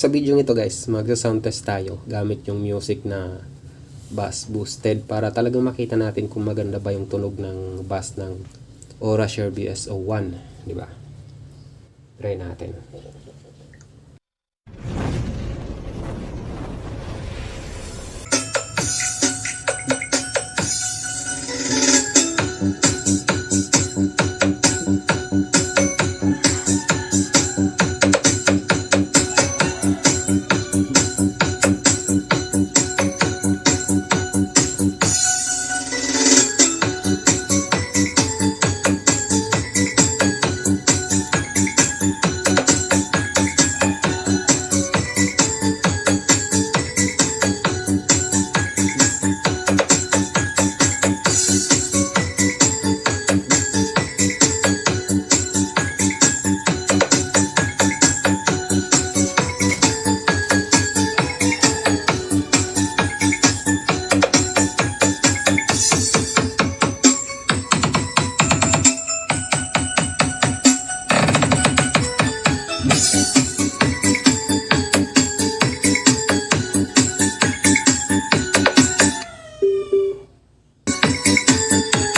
Sa video ito guys, magsa-sound test tayo gamit yung music na bass boosted para talagang makita natin kung maganda ba yung tunog ng bass ng Aura Share BSO1, di ba? Try natin. and Thank you.